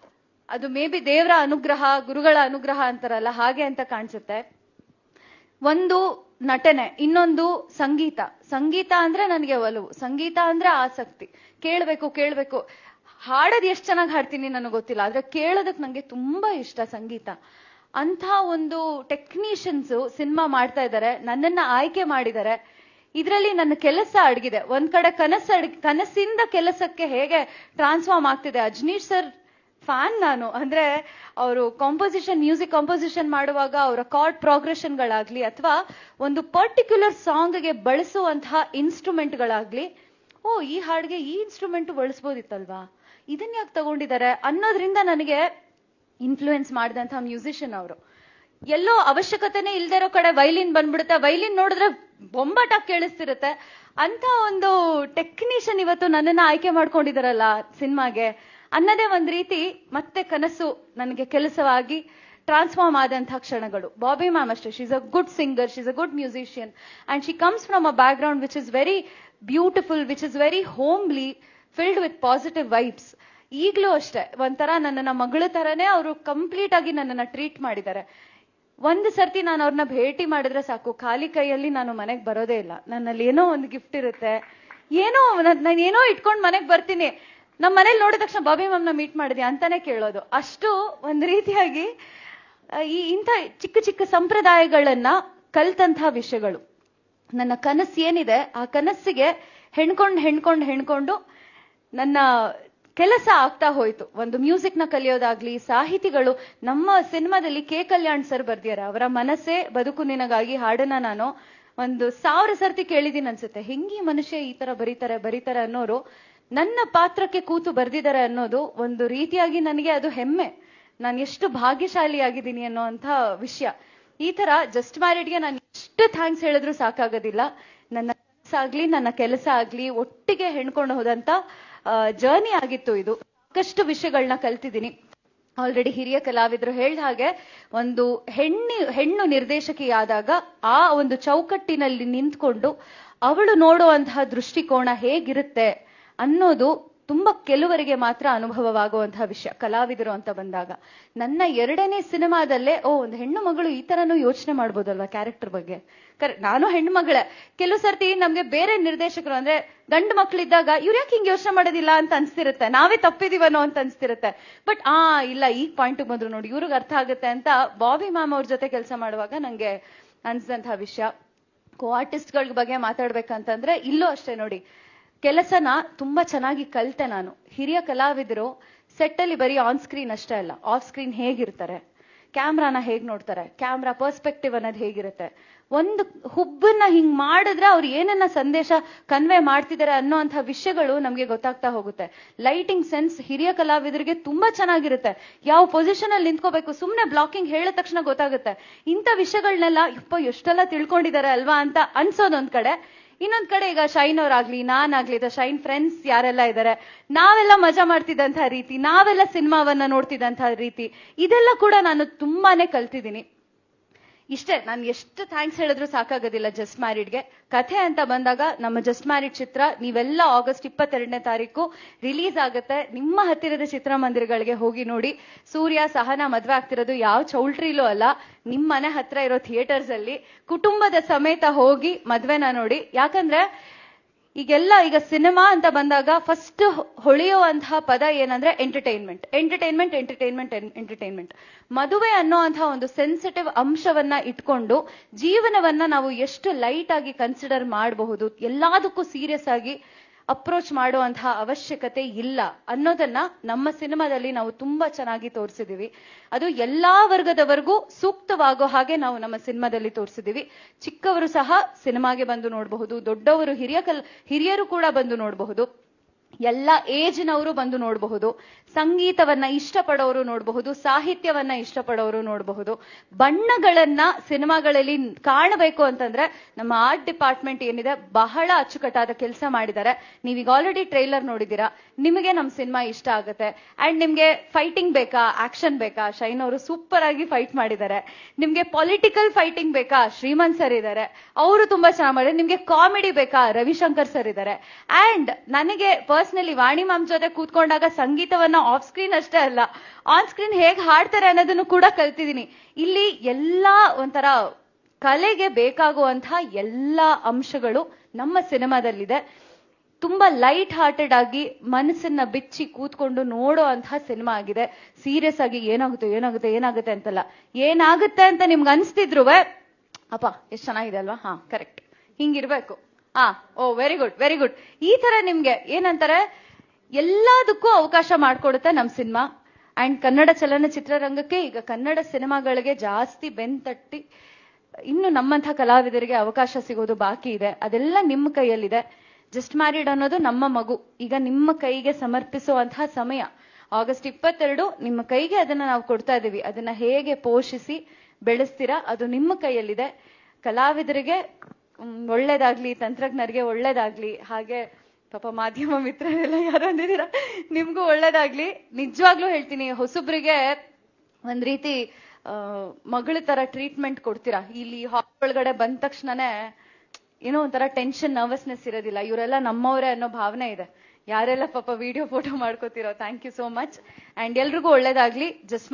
ಅದು ಮೇ ಬಿ ದೇವರ ಅನುಗ್ರಹ, ಗುರುಗಳ ಅನುಗ್ರಹ ಅಂತಾರಲ್ಲ, ಹಾಗೆ ಅಂತ ಕಾಣಿಸುತ್ತೆ. ಒಂದು ನಟನೆ, ಇನ್ನೊಂದು ಸಂಗೀತ. ಸಂಗೀತ ಅಂದ್ರೆ ನನಗೆ ಒಲವು. ಸಂಗೀತ ಅಂದ್ರೆ ಆಸಕ್ತಿ. ಕೇಳ್ಬೇಕು ಕೇಳ್ಬೇಕು. ಹಾಡೋದು ಎಷ್ಟು ಚೆನ್ನಾಗಿ ಹಾಡ್ತೀನಿ ನನಗೆ ಗೊತ್ತಿಲ್ಲ, ಆದ್ರೆ ಕೇಳೋದಕ್ಕೆ ನಂಗೆ ತುಂಬಾ ಇಷ್ಟ ಸಂಗೀತ. ಅಂತ ಒಂದು ಟೆಕ್ನಿಷಿಯನ್ಸ್ ಸಿನಿಮಾ ಮಾಡ್ತಾ ಇದ್ದಾರೆ ನನ್ನನ್ನ ಆಯ್ಕೆ ಮಾಡಿದ್ದಾರೆ ಇದರಲ್ಲಿ ನನ್ನ ಕೆಲಸ ಅಡಗಿದೆ. ಒಂದ್ ಕಡೆ ಕನಸು ಅಡ್ ಕನಸಿಂದ ಕೆಲಸಕ್ಕೆ ಹೇಗೆ ಟ್ರಾನ್ಸ್ಫಾರ್ಮ್ ಆಗ್ತಿದೆ? ಅಜ್ನೀಶ್ ಸರ್ ಫ್ಯಾನ್ ನಾನು. ಅಂದ್ರೆ ಅವರು ಕಾಂಪೋಸಿಷನ್ ಮ್ಯೂಸಿಕ್ ಕಾಂಪೋಸಿಷನ್ ಮಾಡುವಾಗ ಅವರ ಕಾರ್ಡ್ ಪ್ರೋಗ್ರೆಷನ್ಗಳಾಗ್ಲಿ ಅಥವಾ ಒಂದು ಪರ್ಟಿಕ್ಯುಲರ್ ಸಾಂಗ್ಗೆ ಬಳಸುವಂತಹ ಇನ್ಸ್ಟ್ರೂಮೆಂಟ್ಗಳಾಗ್ಲಿ ಓ, ಈ ಹಾಡಿಗೆ ಈ ಇನ್ಸ್ಟ್ರೂಮೆಂಟ್ ಬಳಸ್ಬೋದಿತ್ತಲ್ವಾ? ಇದನ್ನ ಯಾಕೆ ತಗೊಂಡಿದ್ದಾರೆ ಅನ್ನೋದ್ರಿಂದ ನನಗೆ ಇನ್ಫ್ಲೂಯೆನ್ಸ್ ಮಾಡಿದಂತಹ ಮ್ಯೂಸಿಷಿಯನ್ ಅವರು. ಎಲ್ಲೋ ಅವಶ್ಯಕತೆನೇ ಇಲ್ದೇ ಇರೋ ಕಡೆ ವೈಲಿನ್ ಬಂದ್ಬಿಡುತ್ತೆ. ವೈಲಿನ್ ನೋಡಿದ್ರೆ ಬೊಂಬಾಟ ಕೇಳಿಸ್ತಿರುತ್ತೆ. ಅಂತ ಒಂದು ಟೆಕ್ನಿಷಿಯನ್ ಇವತ್ತು ನನ್ನನ್ನ ಆಯ್ಕೆ ಮಾಡ್ಕೊಂಡಿದಾರಲ್ಲ ಸಿನಿಮಾಗೆ. ಅನ್ನೋದೇ ಒಂದು ರೀತಿ ಮತ್ತೆ ಕನಸು ನನಗೆ ಕೆಲಸವಾಗಿ ಟ್ರಾನ್ಸ್ಫಾರ್ಮ್ ಆದಂತಹ ಕ್ಷಣಗಳು. ಬಾಬಿ ಮ್ಯಾಮ್ ಅಷ್ಟೇ. She's a good singer she's a good musician and she comes from a background which is very beautiful which is very homely filled with positive vibes ಈಗಲೂ ಅಷ್ಟೇ. ಒಂಥರ ನನ್ನ ಮಗಳ ತರನೇ ಅವರು ಕಂಪ್ಲೀಟ್ ಆಗಿ ನನ್ನನ್ನ ಟ್ರೀಟ್ ಮಾಡಿದ್ದಾರೆ. ಒಂದು ಸರ್ತಿ ನಾನು ಅವ್ರನ್ನ ಭೇಟಿ ಮಾಡಿದ್ರೆ ಸಾಕು. ಖಾಲಿ ಕೈಯಲ್ಲಿ ನಾನು ಮನೆಗೆ ಬರೋದೇ ಇಲ್ಲ. ನನ್ನಲ್ಲಿ ಏನೋ ಒಂದು ಗಿಫ್ಟ್ ಇರುತ್ತೆ. ಏನೋ ನಾನು ಏನೋ ಇಟ್ಕೊಂಡು ಮನೆಗೆ ಬರ್ತೀನಿ. ನಮ್ಮ ಮನೇಲಿ ನೋಡಿದ ತಕ್ಷಣ ಬಾಬಿ ಮ್ಯಾಮ್ನ ಮೀಟ್ ಮಾಡಿದೆ ಅಂತಾನೆ ಕೇಳೋದು. ಅಷ್ಟು ಒಂದ್ ರೀತಿಯಾಗಿ ಈ ಇಂಥ ಚಿಕ್ಕ ಚಿಕ್ಕ ಸಂಪ್ರದಾಯಗಳನ್ನ ಕಲ್ತಂತಹ ವಿಷಯಗಳು. ನನ್ನ ಕನಸು ಏನಿದೆ, ಆ ಕನಸ್ಸಿಗೆ ಹೆಣ್ಕೊಂಡು ಹೆಣ್ಕೊಂಡು ಹೆಣ್ಕೊಂಡು ನನ್ನ ಕೆಲಸ ಆಗ್ತಾ ಹೋಯ್ತು. ಒಂದು ಮ್ಯೂಸಿಕ್ನ ಕಲಿಯೋದಾಗ್ಲಿ, ಸಾಹಿತಿಗಳು, ನಮ್ಮ ಸಿನಿಮಾದಲ್ಲಿ ಕೆ ಕಲ್ಯಾಣ್ ಸರ್ ಬರ್ದಿಯಾರ ಅವರ ಮನಸ್ಸೇ ಬದುಕು ನಿನಗಾಗಿ ಹಾಡನ್ನ ನಾನು ಒಂದು ಸಾವಿರ ಸರ್ತಿ ಕೇಳಿದೀನಿ ಅನ್ಸುತ್ತೆ. ಹೆಂಗಿ ಮನುಷ್ಯ ಈ ತರ ಬರೀತಾರೆ ಬರೀತಾರೆ ಅನ್ನೋರು ನನ್ನ ಪಾತ್ರಕ್ಕೆ ಕೂತು ಬರ್ದಿದ್ದಾರೆ ಅನ್ನೋದು ಒಂದು ರೀತಿಯಾಗಿ ನನಗೆ ಅದು ಹೆಮ್ಮೆ. ನಾನು ಎಷ್ಟು ಭಾಗ್ಯಶಾಲಿ ಆಗಿದ್ದೀನಿ ಅನ್ನೋಂಥ ವಿಷಯ. ಈ ತರ ಜಸ್ಟ್ ಮ್ಯಾರಿಡ್ಗೆ ನಾನು ಎಷ್ಟು ಥ್ಯಾಂಕ್ಸ್ ಹೇಳಿದ್ರು ಸಾಕಾಗೋದಿಲ್ಲ. ನನ್ನ ಆಗ್ಲಿ, ನನ್ನ ಕೆಲಸ ಆಗ್ಲಿ, ಒಟ್ಟಿಗೆ ಹೆಣ್ಕೊಂಡು ಹೋದಂತ ಜರ್ನಿ ಆಗಿತ್ತು ಇದು. ಸಾಕಷ್ಟು ವಿಷಯಗಳನ್ನ ಕಲ್ತಿದ್ದೀನಿ. ಆಲ್ರೆಡಿ ಹಿರಿಯ ಕಲಾವಿದರು ಹೇಳಿದ ಹಾಗೆ ಒಂದು ಹೆಣ್ಣು ಹೆಣ್ಣು ನಿರ್ದೇಶಕಿಯಾದಾಗ ಆ ಒಂದು ಚೌಕಟ್ಟಿನಲ್ಲಿ ನಿಂತ್ಕೊಂಡು ಅವಳು ನೋಡುವಂತಹ ದೃಷ್ಟಿಕೋನ ಹೇಗಿರುತ್ತೆ ಅನ್ನೋದು ತುಂಬಾ ಕೆಲವರಿಗೆ ಮಾತ್ರ ಅನುಭವವಾಗುವಂತಹ ವಿಷಯ, ಕಲಾವಿದರು ಅಂತ ಬಂದಾಗ. ನನ್ನ ಎರಡನೇ ಸಿನಿಮಾದಲ್ಲೇ, ಓ, ಒಂದು ಹೆಣ್ಣು ಮಗಳು ಈ ತರನು ಯೋಚನೆ ಮಾಡ್ಬೋದಲ್ವಾ ಕ್ಯಾರೆಕ್ಟರ್ ಬಗ್ಗೆ? ಕರೆ, ನಾನು ಹೆಣ್ಣು ಮಗಳೇ. ಕೆಲವು ಸರ್ತಿ ನಮ್ಗೆ ಬೇರೆ ನಿರ್ದೇಶಕರು ಅಂದ್ರೆ, ಗಂಡು ಮಕ್ಳಿದ್ದಾಗ, ಇವ್ರು ಯಾಕೆ ಹಿಂಗೆ ಯೋಚನೆ ಮಾಡೋದಿಲ್ಲ ಅಂತ ಅನ್ಸ್ತಿರುತ್ತೆ. ನಾವೇ ತಪ್ಪಿದೀವನೋ ಅಂತ ಅನ್ಸ್ತಿರುತ್ತೆ. ಬಟ್, ಆ, ಇಲ್ಲ, ಈ ಪಾಯಿಂಟ್ ಬಂದ್ರು ನೋಡಿ, ಇವ್ರಿಗೆ ಅರ್ಥ ಆಗುತ್ತೆ ಅಂತ ಬಾಬಿ ಮ್ಯಾಮ್ ಅವ್ರ ಜೊತೆ ಕೆಲಸ ಮಾಡುವಾಗ ನಂಗೆ ಅನ್ಸಿದಂತಹ ವಿಷಯ. ಕೋ ಆರ್ಟಿಸ್ಟ್ಗಳ ಬಗ್ಗೆ ಮಾತಾಡ್ಬೇಕಂತಂದ್ರೆ, ಇಲ್ಲೂ ಅಷ್ಟೇ ನೋಡಿ. ಕೆಲಸನ ತುಂಬಾ ಚೆನ್ನಾಗಿ ಕಲಿತೆ ನಾನು. ಹಿರಿಯ ಕಲಾವಿದರು ಸೆಟ್ ಅಲ್ಲಿ ಬರೀ ಆನ್ ಸ್ಕ್ರೀನ್ ಅಷ್ಟೇ ಅಲ್ಲ ಆಫ್ ಸ್ಕ್ರೀನ್ ಹೇಗಿರ್ತಾರೆ ಕ್ಯಾಮ್ರಾನ ಹೇಗ್ ನೋಡ್ತಾರೆ ಕ್ಯಾಮ್ರಾ ಪರ್ಸ್ಪೆಕ್ಟಿವ್ ಅನ್ನೋದು ಹೇಗಿರುತ್ತೆ, ಒಂದು ಹುಬ್ಬನ್ನ ಹಿಂಗ್ ಮಾಡಿದ್ರೆ ಅವ್ರು ಏನನ್ನ ಸಂದೇಶ ಕನ್ವೆ ಮಾಡ್ತಿದ್ದಾರೆ ಅನ್ನೋಂಥ ವಿಷಯಗಳು ನಮ್ಗೆ ಗೊತ್ತಾಗ್ತಾ ಹೋಗುತ್ತೆ. ಲೈಟಿಂಗ್ ಸೆನ್ಸ್ ಹಿರಿಯ ಕಲಾವಿದರಿಗೆ ತುಂಬಾ ಚೆನ್ನಾಗಿರುತ್ತೆ. ಯಾವ ಪೊಸಿಷನ್ ಅಲ್ಲಿ ನಿಂತ್ಕೋಬೇಕು, ಸುಮ್ನೆ ಬ್ಲಾಕಿಂಗ್ ಹೇಳಿದ ತಕ್ಷಣ ಗೊತ್ತಾಗುತ್ತೆ. ಇಂಥ ವಿಷಯಗಳನ್ನೆಲ್ಲ ಇಪ್ಪ ಎಷ್ಟೆಲ್ಲ ತಿಳ್ಕೊಂಡಿದ್ದಾರೆ ಅಲ್ವಾ ಅಂತ ಅನ್ಸೋದೊಂದ್ ಕಡೆ ಇನ್ನೊಂದ್ ಕಡೆ ಈಗ ಶೈನ್ ಅವ್ರಾಗ್ಲಿ, ನಾನಾಗ್ಲಿ ಅಥವಾ ಶೈನ್ ಫ್ರೆಂಡ್ಸ್ ಯಾರೆಲ್ಲ ಇದ್ದಾರೆ ನಾವೆಲ್ಲ ಮಜಾ ಮಾಡ್ತಿದ್ದಂತ ರೀತಿ, ನಾವೆಲ್ಲ ಸಿನಿಮಾವನ್ನ ನೋಡ್ತಿದ್ದಂತ ರೀತಿ, ಇದೆಲ್ಲ ಕೂಡ ನಾನು ತುಂಬಾನೇ ಕಲ್ತಿದ್ದೀನಿ. ಇಷ್ಟೇ, ನಾನು ಎಷ್ಟು ಥ್ಯಾಂಕ್ಸ್ ಹೇಳಿದ್ರು ಸಾಕಾಗೋದಿಲ್ಲ ಜಸ್ಟ್ ಮ್ಯಾರಿಡ್ಗೆ ಕಥೆ ಅಂತ ಬಂದಾಗ ನಮ್ಮ ಜಸ್ಟ್ ಮ್ಯಾರಿಡ್ ಚಿತ್ರ ನೀವೆಲ್ಲ ಆಗಸ್ಟ್ ಇಪ್ಪತ್ತೆರಡನೇ ತಾರೀಕು ರಿಲೀಸ್ ಆಗುತ್ತೆ. ನಿಮ್ಮ ಹತ್ತಿರದ ಚಿತ್ರಮಂದಿರಗಳಿಗೆ ಹೋಗಿ ನೋಡಿ. ಸೂರ್ಯ, ಸಹನ ಮದ್ವೆ ಆಗ್ತಿರೋದು ಯಾವ ಚೌಲ್ಟ್ರಿಲೂ ಅಲ್ಲ ನಿಮ್ಮ ಮನೆ ಹತ್ರ ಇರೋ ಥಿಯೇಟರ್ಸ್ ಅಲ್ಲಿ ಕುಟುಂಬದ ಸಮೇತ ಹೋಗಿ ಮದ್ವೆನ ನೋಡಿ. ಯಾಕಂದ್ರೆ ಈಗೆಲ್ಲ ಈಗ ಸಿನಿಮಾ ಅಂತ ಬಂದಾಗ ಫಸ್ಟ್ ಹೊಳೆಯುವಂತಹ ಪದ ಏನಂದ್ರೆ ಎಂಟರ್ಟೈನ್ಮೆಂಟ್ ಎಂಟರ್ಟೈನ್ಮೆಂಟ್ ಎಂಟರ್ಟೈನ್ಮೆಂಟ್ ಎಂಟರ್ಟೈನ್ಮೆಂಟ್ ಮದುವೆ ಅನ್ನುವಂತಹ ಒಂದು ಸೆನ್ಸಿಟಿವ್ ಅಂಶವನ್ನ ಇಟ್ಕೊಂಡು ಜೀವನವನ್ನ ನಾವು ಎಷ್ಟು ಲೈಟ್ ಆಗಿ ಕನ್ಸಿಡರ್ ಮಾಡಬಹುದು, ಎಲ್ಲದಕ್ಕೂ ಸೀರಿಯಸ್ ಆಗಿ ಅಪ್ರೋಚ್ ಮಾಡುವಂತಹ ಅವಶ್ಯಕತೆ ಇಲ್ಲ ಅನ್ನೋದನ್ನ ನಮ್ಮ ಸಿನಿಮಾದಲ್ಲಿ ನಾವು ತುಂಬಾ ಚೆನ್ನಾಗಿ ತೋರಿಸಿದೀವಿ. ಅದು ಎಲ್ಲಾ ವರ್ಗದವರೆಗೂ ಸೂಕ್ತವಾಗೋ ಹಾಗೆ ನಾವು ನಮ್ಮ ಸಿನಿಮಾದಲ್ಲಿ ತೋರಿಸಿದೀವಿ. ಚಿಕ್ಕವರು ಸಹ ಸಿನಿಮಾಗೆ ಬಂದು ನೋಡಬಹುದು, ದೊಡ್ಡವರು ಹಿರಿಯ ಕಲ್, ಹಿರಿಯರು ಕೂಡ ಬಂದು ನೋಡಬಹುದು. ಎಲ್ಲ ಏಜ್ನವರು ಬಂದು ನೋಡಬಹುದು, ಸಂಗೀತವನ್ನ ಇಷ್ಟಪಡೋರು ನೋಡಬಹುದು, ಸಾಹಿತ್ಯವನ್ನ ಇಷ್ಟಪಡೋರು ನೋಡಬಹುದು. ಬಣ್ಣಗಳನ್ನ ಸಿನಿಮಾಗಳಲ್ಲಿ ಕಾಣಬೇಕು ಅಂತಂದ್ರೆ ನಮ್ಮ ಆರ್ಟ್ ಡಿಪಾರ್ಟ್ಮೆಂಟ್ ಏನಿದೆ, ಬಹಳ ಅಚ್ಚುಕಟ್ಟಾದ ಕೆಲಸ ಮಾಡಿದ್ದಾರೆ. ನೀವೀಗ ಆಲ್ರೆಡಿ ಟ್ರೈಲರ್ ನೋಡಿದ್ದೀರಾ, ನಿಮಗೆ ನಮ್ಮ ಸಿನಿಮಾ ಇಷ್ಟ ಆಗುತ್ತೆ. ಅಂಡ್ ನಿಮ್ಗೆ ಫೈಟಿಂಗ್ ಬೇಕಾ ಆಕ್ಷನ್ ಬೇಕಾ? ಶೈನ್ ಅವರು ಸೂಪರ್ ಆಗಿ ಫೈಟ್ ಮಾಡಿದ್ದಾರೆ. ನಿಮ್ಗೆ ಪೊಲಿಟಿಕಲ್ ಫೈಟಿಂಗ್ ಬೇಕಾ? ಶ್ರೀಮಂತ್ ಸರ್ ಇದ್ದಾರೆ. ಅವರು ತುಂಬಾ ಚೆನ್ನಾಗಿ ಮಾಡಿದ್ದಾರೆ. ನಿಮ್ಗೆ ಕಾಮಿಡಿ ಬೇಕಾ? ರವಿಶಂಕರ್ ಸರ್ ಇದ್ದಾರೆ. ಅಂಡ್ ನನಗೆ ಪರ್ಸನಲಿ ವಾಣಿ ಮ್ಯಾಮ್ ಜೊತೆ ಕೂತ್ಕೊಂಡಾಗ ಸಂಗೀತವನ್ನ ಆಫ್ ಸ್ಕ್ರೀನ್ ಅಷ್ಟೇ ಅಲ್ಲ ಆನ್ ಸ್ಕ್ರೀನ್ ಹೇಗೆ ಹಾಡ್ತಾರೆ ಅನ್ನೋದನ್ನು ಕೂಡ ಕಲ್ತಿದ್ದೀನಿ. ಇಲ್ಲಿ ಎಲ್ಲಾ ಒಂಥರ ಕಲೆಗೆ ಬೇಕಾಗುವಂತಹ ಎಲ್ಲಾ ಅಂಶಗಳು ನಮ್ಮ ಸಿನಿಮಾದಲ್ಲಿದೆ. ತುಂಬಾ ಲೈಟ್ ಹಾರ್ಟೆಡ್ ಆಗಿ ಮನಸ್ಸನ್ನ ಬಿಚ್ಚಿ ಕೂತ್ಕೊಂಡು ನೋಡೋ ಅಂತಹ ಸಿನಿಮಾ ಆಗಿದೆ. ಸೀರಿಯಸ್ ಆಗಿ ಏನಾಗುತ್ತೆ ಏನಾಗುತ್ತೆ ಏನಾಗುತ್ತೆ ಅಂತಲ್ಲ. ಏನಾಗುತ್ತೆ ಅಂತ ನಿಮ್ಗೆ ಅನ್ಸ್ತಿದ್ರುವೆ, ಅಪ್ಪ, ಎಷ್ಟು ಚೆನ್ನಾಗಿದೆ ಅಲ್ವಾ? ಹಾ ಕರೆಕ್ಟ್ ಹಿಂಗಿರ್ಬೇಕು. ಹಾ oh very good very good ಈ ತರ ನಿಮ್ಗೆ ಏನಂತಾರೆ? ಎಲ್ಲದಕ್ಕೂ ಅವಕಾಶ ಮಾಡಿಕೊಡುತ್ತೆ ನಮ್ ಸಿನಿಮಾ. ಅಂಡ್ ಕನ್ನಡ ಚಲನಚಿತ್ರರಂಗಕ್ಕೆ ಈಗ ಕನ್ನಡ ಸಿನಿಮಾಗಳಿಗೆ ಜಾಸ್ತಿ ಬೆನ್ ತಟ್ಟಿ ಇನ್ನು ನಮ್ಮಂಥ ಕಲಾವಿದರಿಗೆ ಅವಕಾಶ ಸಿಗೋದು ಬಾಕಿ ಇದೆ. ಅದೆಲ್ಲ ನಿಮ್ಮ ಕೈಯಲ್ಲಿದೆ. ಜಸ್ಟ್ ಮ್ಯಾರಿಡ್ ಅನ್ನೋದು ನಮ್ಮ ಮಗು. ಈಗ ನಿಮ್ಮ ಕೈಗೆ ಸಮರ್ಪಿಸುವಂತಹ ಸಮಯ. ಆಗಸ್ಟ್ ಇಪ್ಪತ್ತೆರಡು, ನಿಮ್ಮ ಕೈಗೆ ಅದನ್ನ ನಾವು ಕೊಡ್ತಾ ಇದೀವಿ ಅದನ್ನ ಹೇಗೆ ಪೋಷಿಸಿ ಬೆಳೆಸ್ತೀರಾ, ಅದು ನಿಮ್ಮ ಕೈಯಲ್ಲಿದೆ. ಕಲಾವಿದರಿಗೆ ಒಳ್ಳೇದಾಗ್ಲಿ, ತಂತ್ರಜ್ಞರಿಗೆ ಒಳ್ಳೇದಾಗ್ಲಿ, ಹಾಗೆ ಪಾಪ ಮಾಧ್ಯಮ ಮಿತ್ರರೆಲ್ಲ ಯಾರು ಅಂದಿದ್ದೀರಾ, ನಿಮ್ಗೂ ಒಳ್ಳೇದಾಗ್ಲಿ. ನಿಜವಾಗ್ಲೂ ಹೇಳ್ತೀನಿ, ಹೊಸಬ್ರಿಗೆ ಒಂದ್ ರೀತಿ ಮಗಳ ತರ ಟ್ರೀಟ್ಮೆಂಟ್ ಕೊಡ್ತೀರಾ? ಇಲ್ಲಿ ಹಾಲ್ ಒಳಗಡೆ ಬಂದ ತಕ್ಷಣನೇ ಏನೋ ಒಂಥರ ಟೆನ್ಷನ್ ನರ್ವಸ್ನೆಸ್ ಇರೋದಿಲ್ಲ. ಇವರೆಲ್ಲ ನಮ್ಮವರೇ ಅನ್ನೋ ಭಾವನೆ ಇದೆ. ಯಾರೆಲ್ಲ ಪಾಪ video photo ಮಾಡ್ಕೋತಿರೋ thank you so much and ಎಲ್ರಿಗೂ ಒಳ್ಳೇದಾಗ್ಲಿ. ಜಸ್ಟ್